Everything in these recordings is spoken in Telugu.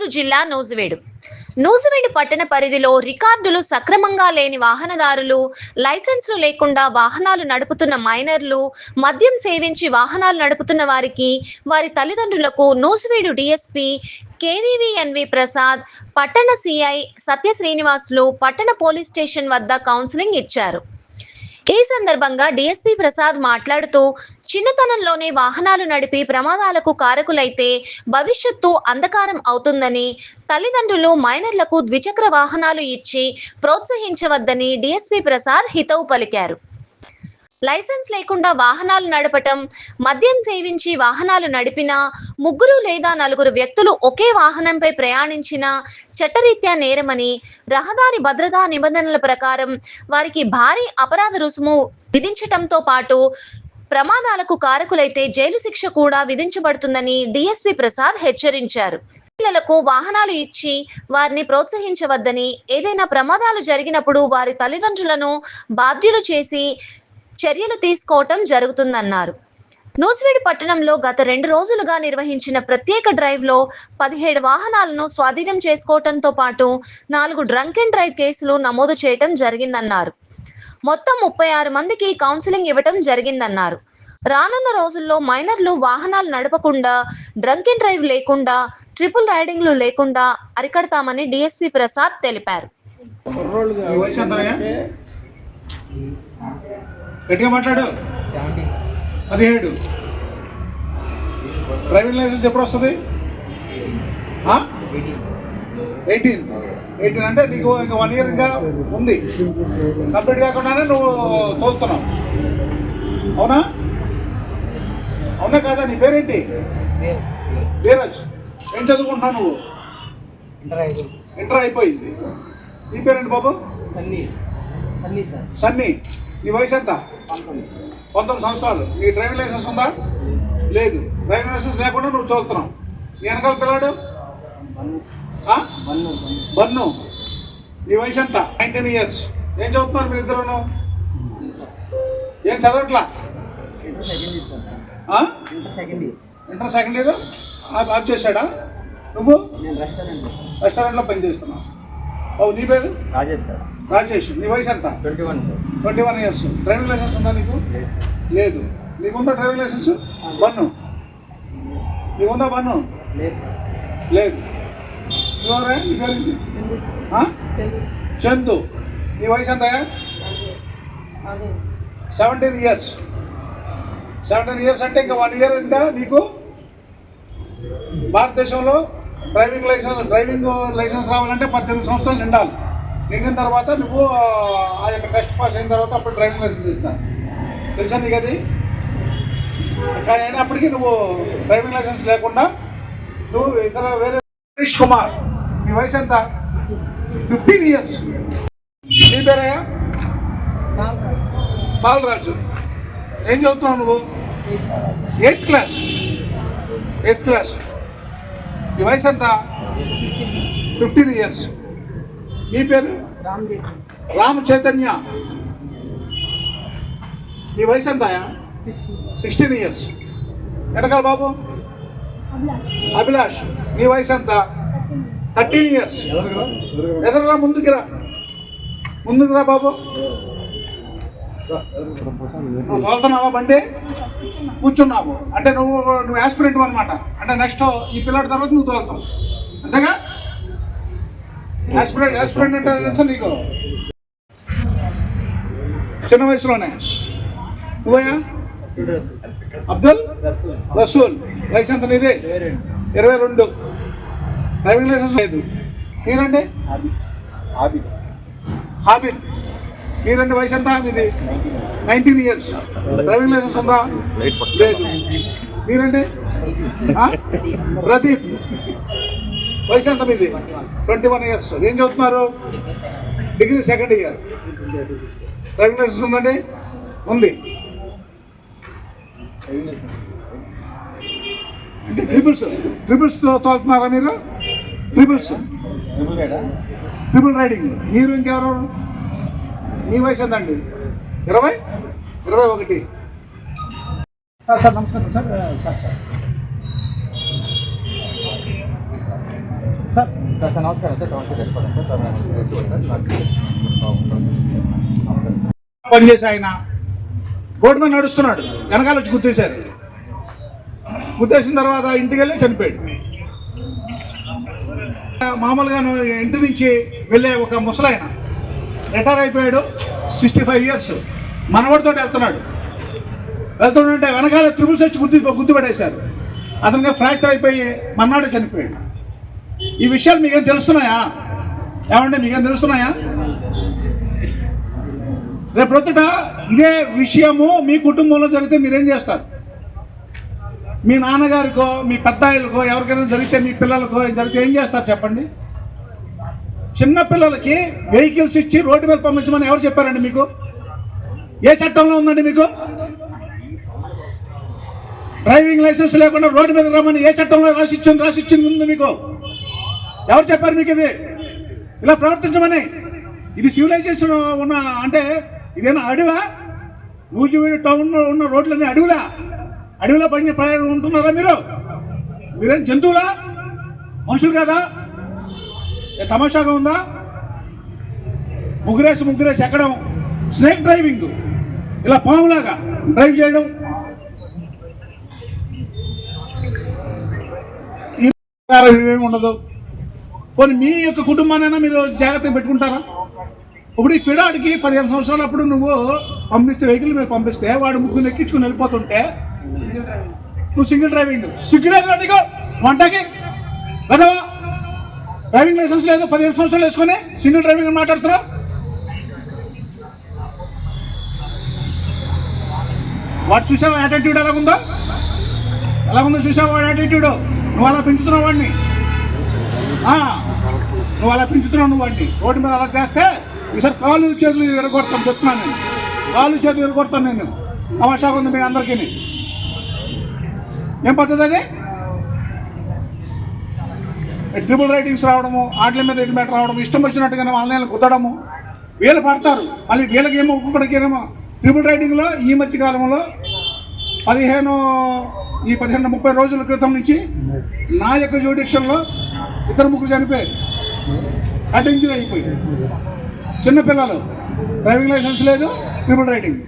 గుంటూరు జిల్లా నూజివేడు. నూజివేడు పట్టణ పరిధిలో రికార్డులు సక్రమంగా లేని వాహనదారులు లైసెన్సులు లేకుండా వాహనాలు నడుపుతున్న మైనర్లు మద్యం సేవించి వాహనాలు నడుపుతున్న వారికి వారి తల్లిదండ్రులకు నూజివేడు డిఎస్పి కేవీవీఎన్వి ప్రసాద్ పట్టణ సిఐ సత్య శ్రీనివాసులు పట్టణ పోలీస్ స్టేషన్ వద్ద కౌన్సిలింగ్ ఇచ్చారు. ఈ సందర్భంగా డిఎస్పీ ప్రసాద్ మాట్లాడుతూ చిన్నతనంలోనే వాహనాలు నడిపి ప్రమాదాలకు కారకులైతే భవిష్యత్తు అంధకారం అవుతుందని తల్లిదండ్రులు మైనర్లకు ద్విచక్ర వాహనాలు ఇచ్చి ప్రోత్సహించవద్దని డిఎస్పీ ప్రసాద్ హితవు పలికారు. లైసెన్స్ లేకుండా వాహనాలు నడపటం మద్యం సేవించి వాహనాలు నడిపినా ముగ్గురు లేదా నలుగురు వ్యక్తులు ఒకే వాహనంపై ప్రయాణించిన చట్టరీత్యా నేరమని రహదారి భద్రతా నిబంధనల ప్రకారం వారికి భారీ అపరాధ రుసుము విధించటంతో పాటు ప్రమాదాలకు కారకులైతే జైలు శిక్ష కూడా విధించబడుతుందని డిఎస్పి ప్రసాద్ హెచ్చరించారు. పిల్లలకు వాహనాలు ఇచ్చి వారిని ప్రోత్సహించవద్దని ఏదైనా ప్రమాదాలు జరిగినప్పుడు వారి తల్లిదండ్రులను బాధ్యులు చేసి చర్యలు తీసుకోవటం జరుగుతుందన్నారు. నూజివీడు పట్టణంలో గత రెండు రోజులుగా నిర్వహించిన ప్రత్యేక డ్రైవ్లో పదిహేడు వాహనాలను స్వాధీనం చేసుకోవటంతో పాటు నాలుగు డ్రంక్ అండ్ డ్రైవ్ కేసులు నమోదు చేయటం జరిగిందన్నారు. మొత్తం ముప్పై ఆరు మందికి కౌన్సిలింగ్ ఇవ్వటం జరిగిందన్నారు. రానున్న రోజుల్లో మైనర్లు వాహనాలు నడపకుండా డ్రంక్ అండ్ డ్రైవ్ లేకుండా ట్రిపుల్ రైడింగ్లు లేకుండా అరికడతామని డిఎస్పి ప్రసాద్ తెలిపారు. గట్టిగా మాట్లాడు. పదిహేడు. డ్రైవింగ్ లైసెన్స్ ఎప్పుడు వస్తుంది? ఎయిటీన్. ఎయిటీన్ అంటే నీకు ఇంకా వన్ ఇయర్ ఇంకా ఉంది. కంప్లీట్ కాకుండానే నువ్వు తోలుతున్నావు. అవునా? అవునా కాదా? నీ పేరేంటి? ధీరజ్. ఏం చదువుకుంటున్నావు నువ్వు? ఇంటర్ అయిపోయింది. ఇంటర్ అయిపోయింది. నీ పేరేంటి బాబు? సన్నీ. సన్నీ సార్. సన్నీ. నీ వయసు ఎంత? పంతొమ్మిది. సంవత్సరాలు. నీ డ్రైవింగ్ లైసెన్స్ ఉందా? లేదు. డ్రైవింగ్ లైసెన్స్ లేకుండా నువ్వు చదువుతున్నావు. నీ వెనకాల పిల్లాడు? బన్ను. నీ వయసు ఎంత? Nineteen years. ఏం చదువుతున్నారు మీరు ఇద్దరును? ఏం చదవట్లా? ఇంటర్ సెకండ్ ఇయర్ ఆఫ్ చేశాడా? నువ్వు? రెస్టారెంట్లో. పనిచేస్తున్నావు? నీ పేరు? రాజేష్ సార్. రాజేష్ నీ వయసు ఎంత? Twenty one twenty one years driving licence ఉందా నీకు? లేదు. నీకుందా డ్రైవింగ్ లైసెన్స్ బన్ను. నీకుందా బన్ను? లేదు. ఎవరే నీ? చందు. నీ వయసు ఎంత సెవెంటీన్ ఇయర్స్ సెవెంటీన్ ఇయర్స్ అంటే ఇంకా వన్ ఇయర్ ఇంకా నీకు? భారతదేశంలో డ్రైవింగ్ లైసెన్స్ డ్రైవింగ్ లైసెన్స్ రావాలంటే పద్దెనిమిది సంవత్సరాలు నిండాలి. నిండిన తర్వాత నువ్వు ఆ, యొక్క టెస్ట్ పాస్ అయిన తర్వాత అప్పుడు డ్రైవింగ్ లైసెన్స్ ఇస్తాను. తెలుసా నీకు అది? కానీ అయినప్పటికీ నువ్వు డ్రైవింగ్ లైసెన్స్ లేకుండా నువ్వు ఇతర వేరే హరీష్ కుమార్ నీ వయసు ఎంత? ఫిఫ్టీన్ ఇయర్స్ నీ పేరయ్యా? బాలరాజు. ఏం చదువుతున్నావు నువ్వు? ఎయిత్ క్లాస్ ఎయిత్ క్లాస్ నీ వయసు ఎంత? ఫిఫ్టీన్ ఇయర్స్ మీ పేరు? రామ చైతన్య. నీ వయసు ఎంత సిక్స్టీన్. ఇయర్స్. వెనకాల బాబు? అభిలాష్. నీ వయసు ఎంత? Thirteen years. ఎదరా ముందుకు రా. ముందుకు రా బాబు. తోలుతున్నావా బండి? కూర్చున్నావు. అంటే నువ్వు నువ్వు యాస్పిరెంట్ అనమాట అంటే నెక్స్ట్ ఈ పిల్లడి తర్వాత నువ్వు తోలుతావు. అంతేగా? అంటే తెలుసా నీకు? చిన్న వయసులోనే. నువ్వయ్యా? అబ్దుల్? రసూల్. వయసు ఎంత నీది? ఇరవై రెండు. డ్రైవింగ్ లైసెన్స్ లేదు. మీరండి? హాబిల్ మీరండి వయసు ఎంత? మీది? Nineteen years. డ్రైవింగ్ లైసెన్స్ ఉందా? లేదు. మీరండి? ప్రదీప్. వయసు ఎంత మీది? ట్వంటీ వన్ ఇయర్స్ ఏం చదువుతున్నారు? Degree second year driving licence ఉందండి? ఉంది. అంటే ట్రిపుల్స్ ట్రిపుల్స్ తోలుతున్నారా మీరు? ట్రిపుల్స్ ట్రిపుల్ రైడింగ్ మీరు ఇంకెవరు? మీ వయసు ఎంతండి? ఇరవై? ఇరవై ఒకటి. సార్ సార్ నమస్కారం sir. Sir sir. Sir. Sir నమస్కారం సార్. నాకు పనిచేసి ఆయన. రోడ్డు మీద నడుస్తున్నాడు. వెనకాల వచ్చి గుద్దేశారు. గుద్దేసిన తర్వాత ఇంటికి వెళ్ళి చనిపోయాడు. మామూలుగా ఇంటి నుంచి వెళ్ళే ఒక ముసలాయన. రిటైర్ అయిపోయాడు. Sixty five years. మనవడితో వెళ్తున్నాడు. వెళ్తుంటే వెనకాల త్రిపుల్స్ వచ్చి గుర్తు పడేశారు అతనికి ఫ్రాక్చర్ అయిపోయి మన్నాడు చనిపోయాడు. ఈ విషయాలు మీకేం తెలుస్తున్నాయా? ఏమంటే మీకేం తెలుస్తున్నాయా? రేపు ప్రొద్దుట ఇదే విషయము మీ కుటుంబంలో జరిగితే మీరేం చేస్తారు? మీ నాన్నగారికో మీ పెద్దాయిలకో ఎవరికైనా జరిగితే మీ పిల్లలకో జరిగితే ఏం చేస్తారు చెప్పండి? చిన్న పిల్లలకి వెహికల్స్ ఇచ్చి రోడ్డు మీద పంపించమని ఎవరు చెప్పారండి మీకు? ఏ చట్టంలో ఉందండి మీకు? డ్రైవింగ్ లైసెన్స్ లేకుండా రోడ్డు మీద రమ్మని ఏ చట్టంలో రాసిచ్చింది రాసిచ్చింది ఉంది మీకు? ఎవరు చెప్పారు మీకు ఇది? ఇలా ప్రవర్తించమని. ఇది సివిలైజేషన్ ఉన్న అంటే ఇదేనా అడవా? నూజివీడు టౌన్లో ఉన్న రోడ్లన్నీ అడవులా? అడవిలో పడిన ప్రయాణం ఉంటున్నారా మీరు? మీరేం జంతువులా? మనుషులు కదా? తమాషాగా ఉందా? ముగ్గురేసి ముగ్గురేసి ఎక్కడం? Snake driving. ఇలా పాములాగా డ్రైవ్ చేయడం. ఉండదు. పోనీ మీ యొక్క కుటుంబానైనా మీరు జాగ్రత్తగా పెట్టుకుంటారా? ఇప్పుడు ఈ పిడాడికి పదిహేను సంవత్సరాలు అప్పుడు నువ్వు పంపిస్తే వెహికల్ మీద పంపిస్తే వాడు ముగ్గురు ఎక్కించుకుని వెళ్ళిపోతుంటే నువ్వు సింగిల్ డ్రైవింగ్. సిగ్గులేదు నీకు? వంటకి? వెదవా డ్రైవింగ్ లైసెన్స్ లేదు పదిహేను సంవత్సరాలు వేసుకొని సింగిల్ డ్రైవింగ్ మాట్లాడుతున్నావు? వాడు చూసావా యాటిట్యూడ్ ఎలాగుందో? ఎలాగుందో చూసావా వాడి యాటిట్యూడ్ నువ్వు అలా పెంచుతున్నావు వాడిని? నువ్వు అలా పెంచుతున్నావు నువ్వు వాడిని. రోడ్డు మీద అలా చేస్తే ఈసారి కాలు చేతులు ఎరగొడతాను చెప్తున్నాను నేను. కాలు చేతులు ఎరగొడతాను నేను. తమాషాగా ఉంది మీ అందరికీ. ఏం పద్ధతి అది? ట్రిపుల్ రైటింగ్స్ రావడము ఆటల మీద ఇటు మీద రావడం ఇష్టం వచ్చినట్టుగానే వాళ్ళని కుద్దడము. వీళ్ళు పడతారు. మళ్ళీ వీళ్ళకి ఏమో ఒక్కొక్కడికి ట్రిపుల్ రైటింగ్లో ఈ మధ్య కాలంలో పదిహేను ఈ పదిహేను ముప్పై రోజుల క్రితం నుంచి నా యొక్క జ్యూడిక్షన్లో ఇద్దరు ముగ్గురు చనిపోయారు. హెడ్ ఇంజరీ అయిపోయి చిన్నపిల్లలు డ్రైవింగ్ లైసెన్స్ లేదు ట్రిపుల్ రైటింగ్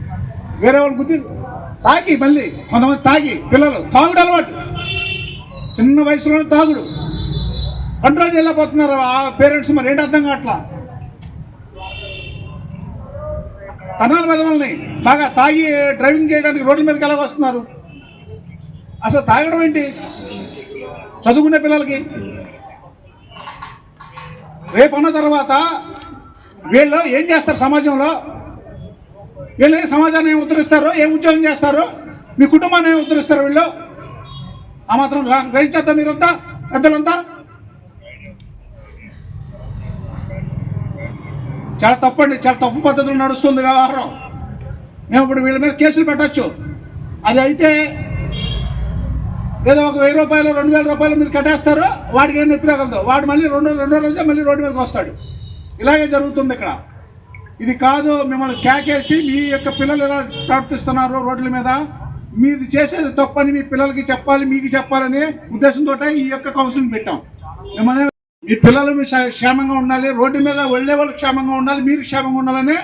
వేరే వాళ్ళు గుద్ది తాగి మళ్ళీ కొంతమంది తాగి పిల్లలు తాగుడు అలవాటు. చిన్న వయసులోనే తాగుడు. కంట్రోల్ చేయలేకపోతున్నారు ఆ పేరెంట్స్ మరి ఏంటి అర్థం కావట్లా? తనాల మీద వాళ్ళని బాగా తాగి డ్రైవింగ్ చేయడానికి రోడ్ల మీదకి ఎలా వస్తున్నారు? అసలు తాగడం ఏంటి? చదువుకునే పిల్లలకి రేపు అన్న తర్వాత వీళ్ళు ఏం చేస్తారు సమాజంలో? వీళ్ళు ఏ సమాజాన్ని ఏం ఉద్ధరిస్తారు ఏం ఉద్యోగం చేస్తారు మీ కుటుంబాన్ని ఏం ఉద్ధరిస్తారు వీళ్ళు? ఆ మాత్రం గ్రహించేద్దాం మీరంతా? పెద్దలంతా? చాలా తప్పండి చాలా తప్పు పద్ధతులు నడుస్తుంది వ్యవహారం. మేము ఇప్పుడు వీళ్ళ మీద కేసులు పెట్టచ్చు. అది అయితే ఏదో ఒక వెయ్యి రూపాయలు రెండు వేల రూపాయలు మీరు కట్టేస్తారు వాడికి ఏం నొప్పి తగలదు. వాడు మళ్ళీ రెండు రెండో రోజే మళ్ళీ రోడ్డు మీదకి వస్తాడు. ఇలాగే జరుగుతుంది ఇక్కడ. ఇది కాదు మిమ్మల్ని క్యాకేసి మీ యొక్క పిల్లలు ఎలా ప్రవర్తిస్తున్నారు రోడ్ల మీద. మీది చేసేది తప్పని మీ పిల్లలకి చెప్పాలి మీకు చెప్పాలని ఉద్దేశంతో ఈ యొక్క కౌన్సిలింగ్ పెట్టాం. మిమ్మల్ని మీ పిల్లలు మీ క్షేమంగా ఉండాలి రోడ్డు మీద వెళ్ళే వాళ్ళు క్షేమంగా ఉండాలి మీరు క్షేమంగా ఉండాలని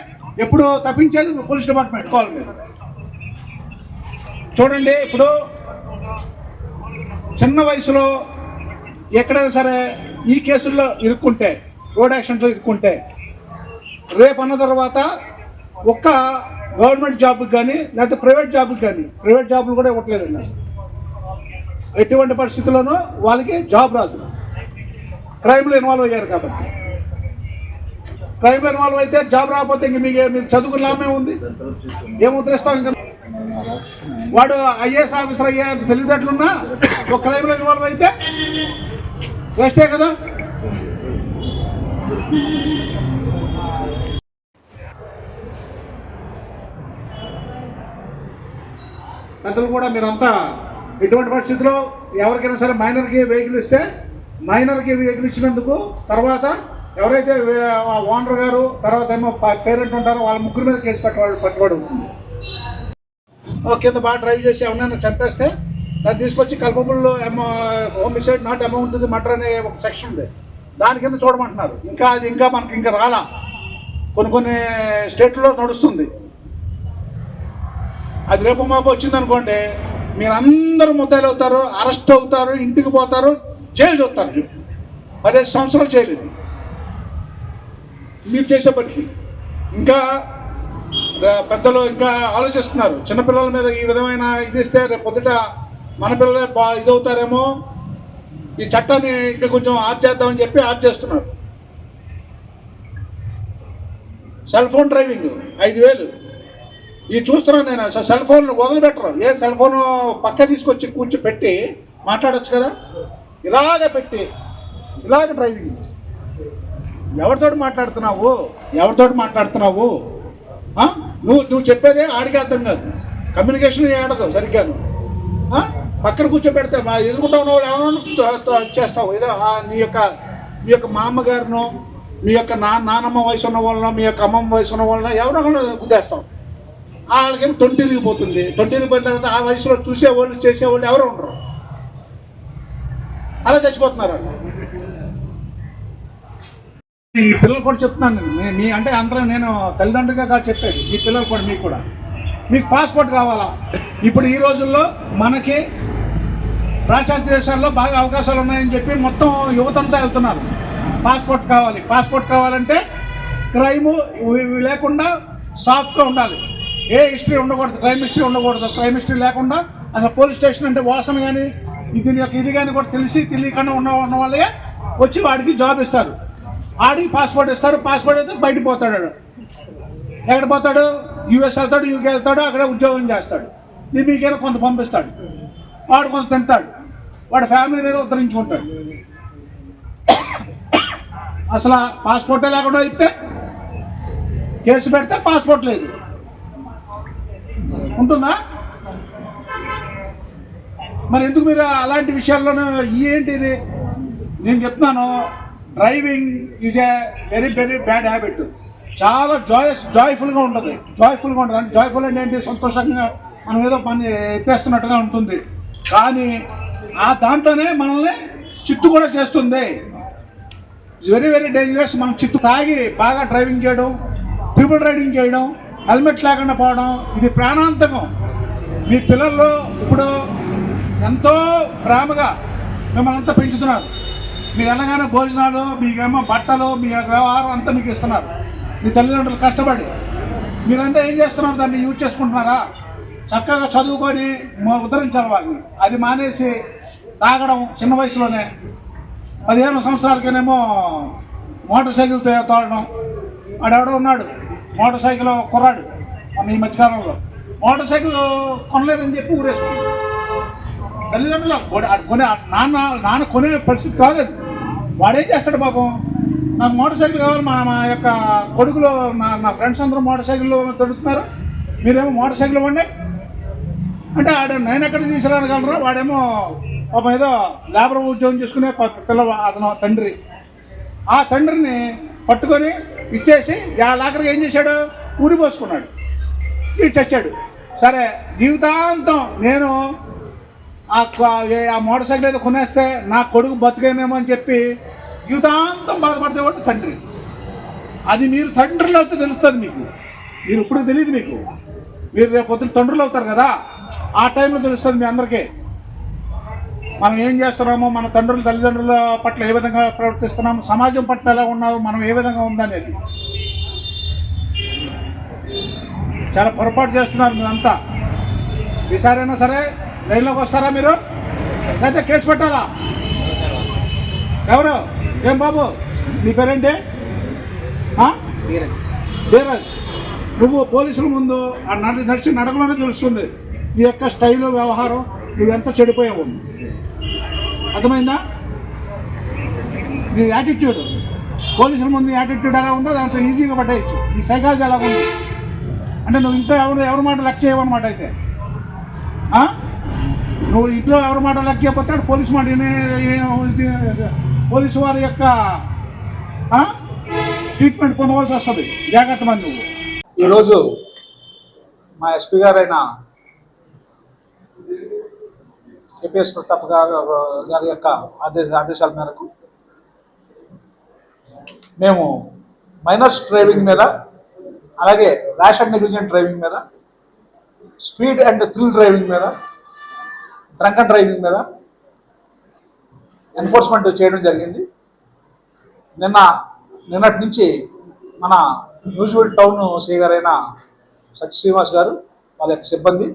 ఎప్పుడు తప్పించేది పోలీస్ డిపార్ట్మెంట్ కాల్ మీద చూడండి ఇప్పుడు చిన్న వయసులో ఎక్కడైనా సరే ఈ కేసుల్లో ఇరుక్కుంటే రోడ్ యాక్సిడెంట్లో ఇరుక్కుంటే రేపు అన్న తర్వాత ఒక్క గవర్నమెంట్ జాబ్కి కానీ లేకపోతే ప్రైవేట్ జాబ్కి కానీ ప్రైవేట్ జాబ్లు కూడా ఇవ్వట్లేదండి. ఎటువంటి పరిస్థితుల్లోనూ వాళ్ళకి జాబ్ రాదు. క్రైమ్లో ఇన్వాల్వ్ అయ్యారు కాబట్టి. క్రైమ్లో ఇన్వాల్వ్ అయితే జాబ్ రాకపోతే ఇంక మీకు మీరు చదువుకున్న లాభమే ఉంది ఏం ఉద్ధరిస్తాం ఇంకా వాడు ఐఏఎస్ ఆఫీసర్ అయ్యే తెలివితేటలున్నా ఒక క్రైమ్లో ఇన్వాల్వ్ అయితే వేస్టే కదా? పెద్దలు కూడా మీరంతా ఎటువంటి పరిస్థితుల్లో ఎవరికైనా సరే మైనర్కి వెహికల్ ఇస్తే మైనర్కి వెహికల్ ఇచ్చినందుకు తర్వాత ఎవరైతే ఓనర్ గారు తర్వాత ఏమో పేరెంట్ ఉంటారో వాళ్ళ ముగ్గురు మీద కేసు పెట్టబడి పట్టుబడి ఉంటుంది కింద బాగా డ్రైవ్ చేసి ఎవరైనా చంపేస్తే దాన్ని తీసుకొచ్చి culpable homicide not amount matar అనే ఒక సెక్షన్ ఉంది. దాని కింద చూడమంటున్నారు. ఇంకా అది ఇంకా మనకి ఇంకా రాలా. కొన్ని కొన్ని స్టేట్లో నడుస్తుంది. అది రేపు మాపు వచ్చింది అనుకోండి మీరు అందరూ ముద్దాయిలు అవుతారు అరెస్ట్ అవుతారు ఇంటికి పోతారు జైలు చూస్తారు. పదిహేను సంవత్సరాలు జైలు ఇది. మీరు చేసే పనికి. ఇంకా పెద్దలు ఇంకా ఆలోచిస్తున్నారు. చిన్నపిల్లల మీద ఈ విధమైన ఇది ఇస్తే రేపు పొద్దుట మన పిల్లలే బా ఇదవుతారేమో. ఈ చట్టాన్ని ఇంకా కొంచెం ఆఫ్ చేద్దామని చెప్పి ఆఫ్ చేస్తున్నారు. సెల్ ఫోన్ డ్రైవింగ్ ఐదు వేలు. ఇది చూస్తున్నాను నేను అసలు సెల్ ఫోన్ వదిలిపెట్టరు. ఏ సెల్ ఫోన్ పక్క తీసుకొచ్చి కూర్చో పెట్టి మాట్లాడొచ్చు కదా? ఇలాగే పెట్టి ఇలాగ డ్రైవింగ్. ఎవరితోటి మాట్లాడుతున్నావు? ఎవరితోటి మాట్లాడుతున్నావు? ఆ? నువ్వు నువ్వు చెప్పేదే ఆడికి అర్థం కాదు. కమ్యూనికేషన్ ఏడదు సరిగ్గా పక్కన కూర్చోబెడితే మా ఎదుర్కొంటా ఉన్న ఎవరో చేస్తావు? ఏదో ఆ నీ యొక్క మీ యొక్క మా అమ్మగారినో మీ యొక్క నా నానమ్మ వయసు ఉన్న వాళ్ళనో మీ యొక్క అమ్మమ్మ వయసు ఉన్న వాళ్ళనో ఎవరో ఒకరు గుద్దేస్తాం. వాళ్ళకేమో తొంటిరిగిపోతుంది పోతుంది తర్వాత ఆ వయసులో చూసేవాళ్ళు చేసేవాళ్ళు ఎవరు ఉండరు. అలా చచ్చిపోతున్నారు వాళ్ళు. ఈ పిల్లలు కూడా చెప్తున్నాను నేను. మీ- అంటే అందరం నేను తల్లిదండ్రులుగా కాదు చెప్పేది. మీ పిల్లలు కూడా మీకు కూడా. మీకు పాస్పోర్ట్ కావాలా? ఇప్పుడు ఈ రోజుల్లో మనకి పాశ్చాత్య దేశాల్లో బాగా అవకాశాలు ఉన్నాయని చెప్పి మొత్తం యువతంతా వెళ్తున్నారు. పాస్పోర్ట్ కావాలి. పాస్పోర్ట్ కావాలంటే క్రైమ్ లేకుండా సాఫ్ట్గా ఉండాలి. ఏ హిస్టరీ ఉండకూడదు క్రైమ్ హిస్టరీ ఉండకూడదు. క్రైమ్ హిస్టరీ లేకుండా అసలు పోలీస్ స్టేషన్ అంటే వాసన కానీ దీని యొక్క ఇది కానీ కూడా తెలిసి తెలియకుండా ఉన్న ఉన్న వాళ్ళే వచ్చి వాడికి జాబ్ ఇస్తారు. ఆడికి పాస్పోర్ట్ ఇస్తారు పాస్పోర్ట్ అయితే బయటికి పోతాడు ఎక్కడ పోతాడు? యూఎస్ వెళ్తాడు యూకే వెళ్తాడు అక్కడ ఉద్యోగం చేస్తాడు. ఇది కొంత పంపిస్తాడు. వాడు కొంత తింటాడు. వాడు ఫ్యామిలీ అనేది ఉద్ధరించుకుంటాడు. అసలు పాస్పోర్టే లేకుండా ఇస్తే కేసు పెడితే పాస్పోర్ట్ లేదు. ఉంటుందా? మరి ఎందుకు మీరు అలాంటి విషయాల్లోనూ ఏంటి ఇది? నేను చెప్తున్నాను. Driving is a very very bad habit చాలా జాయస్ జాయ్ఫుల్గా ఉంటుంది. జాయ్ఫుల్గా ఉంటుంది. అంటే జాయ్ఫుల్ అంటే ఏంటి? సంతోషంగా మనం ఏదో పని ఎత్తేస్తున్నట్టుగా ఉంటుంది. కానీ ఆ దాంట్లోనే మనల్ని చిట్టు కూడా చేస్తుంది. ఇట్స్ వెరీ వెరీ డేంజరస్ మనం చిట్టు తాగి బాగా డ్రైవింగ్ చేయడం ట్రిపుల్ రైడింగ్ చేయడం హెల్మెట్ లేకుండా పోవడం ఇది ప్రాణాంతకం. మీ పిల్లల్లో ఇప్పుడు ఎంతో ప్రేమగా మిమ్మల్ని అంతా పెంచుతున్నారు. మీరు అనగానే భోజనాలు మీకేమో బట్టలు మీ వ్యవహారం అంతా మీకు ఇస్తున్నారు. మీ తల్లిదండ్రులు కష్టపడి. మీరంతా ఏం చేస్తున్నారు? దాన్ని యూజ్ చేసుకుంటున్నారా? చక్కగా చదువుకొని ఉద్ధరించాలి వాళ్ళని. అది మానేసి తాగడం చిన్న వయసులోనే. పదిహేను సంవత్సరాలకేనేమో మోటార్ సైకిల్ తో- ఆడెవడో ఉన్నాడు. మోటార్ సైకిల్ కుర్రాడు. మన ఈ మధ్యకాలంలో. మోటార్ సైకిల్ కొనలేదని చెప్పి ఊరేసుకున్నాడు తల్లిదండ్రులు కొనే నాన్న నాన్న కొనే పరిస్థితి కాదు వాడేం చేస్తాడు పాపం? నాకు మోటార్ సైకిల్ కావాలి మా మా యొక్క కొడుకులో నా నా ఫ్రెండ్స్ అందరూ మోటార్ సైకిల్ దొరుకుతున్నారు మీరేమో మోటార్ సైకిల్ ఇవ్వండి. అంటే ఆడ నేను ఎక్కడ తీసుకురాగలరా? వాడేమో పాపం ఏదో లేబర్ ఉద్యోగం చేసుకునే ప- పిల్ల అతను తండ్రి. ఆ తండ్రిని పట్టుకొని ఇచ్చేసి ఆ లాకర్కి ఏం చేశాడు? ఊరి పోసుకున్నాడు. ఇచ్చాడు తెచ్చాడు. సరే జీవితాంతం నేను ఆ ఆ మోటార్ సైకిల్ ఏదో కొనేస్తే నా కొడుకు బతికేనేమో అని చెప్పి జీవితాంతం బాధపడేవాడు తండ్రి. అది మీరు తండ్రులు అయితే తెలుస్తుంది మీకు. మీరు ఇప్పుడు తెలియదు మీకు. మీరు రేపు పొద్దున తండ్రులు అవుతారు కదా. ఆ టైంలో తెలుస్తుంది మీ అందరికీ. మనం ఏం చేస్తున్నామో మన తండ్రుల తల్లిదండ్రుల పట్ల ఏ విధంగా ప్రవర్తిస్తున్నాము సమాజం పట్ల ఎలా ఉన్నామో మనం ఏ విధంగా ఉందనేది. చాలా పొరపాటు చేస్తున్నారు మీరంతా. ఈసారైనా సరే లైన్లోకి వస్తారా మీరు? లేకపోతే కేసు పెట్టాలా? ఎవరు? ఏం బాబు? నీ పేరేంటి? ధీరజ్. నువ్వు పోలీసుల ముందు నడిచి నడకలోనే తెలుస్తుంది నీ యొక్క స్టైల్ వ్యవహారం నువ్వు ఎంత చెడిపోయావు. అర్థమైందా? నీ యాటిట్యూడ్. పోలీసుల ముందు యాటిట్యూడ్ ఎలా ఉందో దాంతో ఈజీగా పట్టేయచ్చు. నీ సైకాలజీ ఎలా ఉంది అంటే నువ్వు ఇంట్లో ఎవరు ఎవరి మాట లెక్క చేయవన్నమాట అయితే? నువ్వు ఇంట్లో ఎవరి మాట లెక్క చేయకపోతే పోలీసు మాట పోలీసు వారి యొక్క ట్రీట్మెంట్ పొందవలసి వస్తుంది. జాగ్రత్త మంది నువ్వు. ఈరోజు మా ఎస్పీ గారైన కేపీఎస్ ప్రతాప్ గారు గారి యొక్క ఆదేశ ఆదేశాల మేరకు మేము మైనర్స్ డ్రైవింగ్ మీద అలాగే ర్యాష్ అండ్ నెగ్లిజెంట్ డ్రైవింగ్ మీద స్పీడ్ అండ్ థ్రిల్ డ్రైవింగ్ మీద డ్రంక్ అండ్ డ్రైవింగ్ మీద ఎన్ఫోర్స్మెంట్ చేయడం జరిగింది. నిన్న నిన్నటి నుంచి మన న్యూజివల్ టౌన్ సీ గారైన సత్య శ్రీనివాస్ గారు వాళ్ళ యొక్క సిబ్బంది.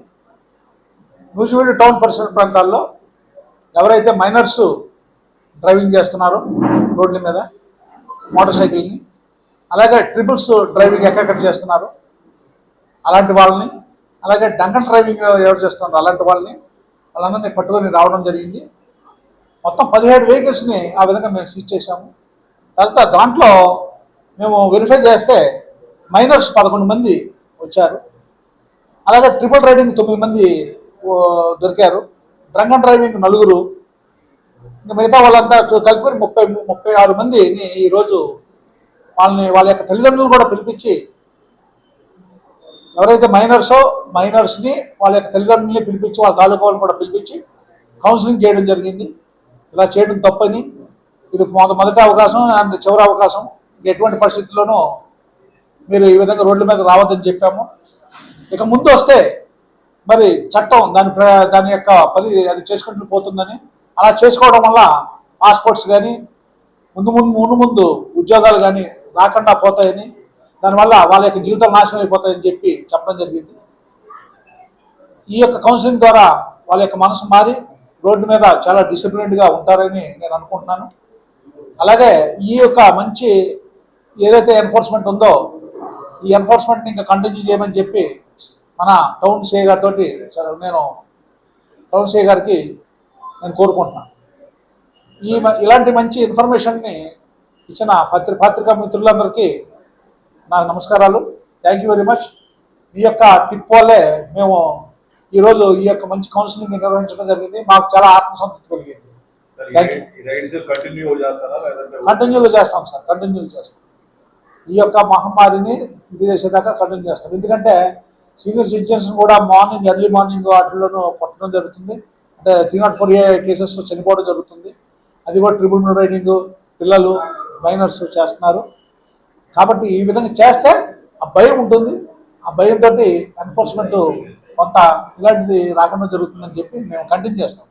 న్యూజివల్ టౌన్ పరిసర ప్రాంతాల్లో ఎవరైతే మైనర్స్ డ్రైవింగ్ చేస్తున్నారో రోడ్ల మీద మోటార్ సైకిల్ని అలాగే ట్రిపుల్స్ డ్రైవింగ్ ఎక్కడెక్కడ చేస్తున్నారు అలాంటి వాళ్ళని అలాగే డంకన్ డ్రైవింగ్ ఎవరు చేస్తున్నారు అలాంటి వాళ్ళని వాళ్ళందరినీ పట్టుకొని రావడం జరిగింది. మొత్తం పదిహేడు వెహికల్స్ని ఆ విధంగా మేము సీజ్ చేశాము. తర్వాత దాంట్లో మేము వెరిఫై చేస్తే మైనర్స్ పదకొండు మంది వచ్చారు. అలాగే ట్రిపుల్ రైడింగ్ తొమ్మిది మంది దొరికారు. డ్రంక్ అండ్ డ్రైవింగ్ నలుగురు. ఇంకా మిగతా వాళ్ళంతా కలిపి ముప్పై ముప్పై ఆరు మందిని ఈరోజు వాళ్ళని వాళ్ళ యొక్క తల్లిదండ్రులు కూడా పిలిపించి ఎవరైతే మైనర్సో మైనర్స్ని వాళ్ళ యొక్క తల్లిదండ్రులని పిలిపించి వాళ్ళ తాలూకా వాళ్ళని కూడా పిలిపించి కౌన్సిలింగ్ చేయడం జరిగింది. ఇలా చేయడం తప్పని ఇది మొద మొదటి అవకాశం అండ్ చివరి అవకాశం. ఎటువంటి పరిస్థితుల్లోనూ మీరు ఈ విధంగా రోడ్ల మీద రావద్దని చెప్పాము. ఇక ముందు వస్తే మరి చట్టం దాని ప్ర దాని యొక్క పని అది చేసుకుంటూ పోతుందని అలా చేసుకోవడం వల్ల పాస్పోర్ట్స్ కానీ ముందు ముందు ముందు ముందు ఉద్యోగాలు కానీ రాకుండా పోతాయని దానివల్ల వాళ్ళ యొక్క జీవితం నాశనం అయిపోతాయని చెప్పి చెప్పడం జరిగింది. ఈ యొక్క కౌన్సిలింగ్ ద్వారా వాళ్ళ యొక్క మనసు మారి రోడ్డు మీద చాలా డిసిప్లిన్డ్గా ఉంటారని నేను అనుకుంటున్నాను. అలాగే ఈ యొక్క మంచి ఏదైతే ఎన్ఫోర్స్మెంట్ ఉందో ఈ ఎన్ఫోర్స్మెంట్ని ఇంకా కంటిన్యూ చేయమని చెప్పి మన టౌన్ సిఐ గారితో నేను టౌన్ సిఐ గారికి నేను కోరుకుంటున్నాను. ఈ మ- ఇలాంటి మంచి ఇన్ఫర్మేషన్ని ఇచ్చిన పత్రి పాత్రికా మిత్రులందరికీ నా నమస్కారాలు. థ్యాంక్ యూ వెరీ మచ్ మీ యొక్క టిప్ వల్లే మేము ఈరోజు ఈ యొక్క మంచి కౌన్సిలింగ్ నిర్వహించడం జరిగింది. మాకు చాలా ఆత్మసంతృప్తి కలిగింది. కంటిన్యూ కంటిన్యూగా చేస్తాం సార్ కంటిన్యూ చేస్తాం. ఈ యొక్క మహమ్మారిని ఇది చేసేదాకా కంటిన్యూ చేస్తాం. ఎందుకంటే సీనియర్ సిటిజన్స్ కూడా మార్నింగ్ ఎర్లీ మార్నింగ్ వాటిలోనూ పట్టడం జరుగుతుంది. అంటే three not four A cases చనిపోవడం జరుగుతుంది. అది కూడా ట్రిపుల్ రైడింగ్ పిల్లలు మైనర్స్ చేస్తున్నారు. కాబట్టి ఈ విధంగా చేస్తే ఆ భయం ఉంటుంది. ఆ భయంతో ఎన్ఫోర్స్మెంట్ కొంత ఇలాంటిది రాకుండా జరుగుతుందని చెప్పి మేము కంటిన్యూ చేస్తాం.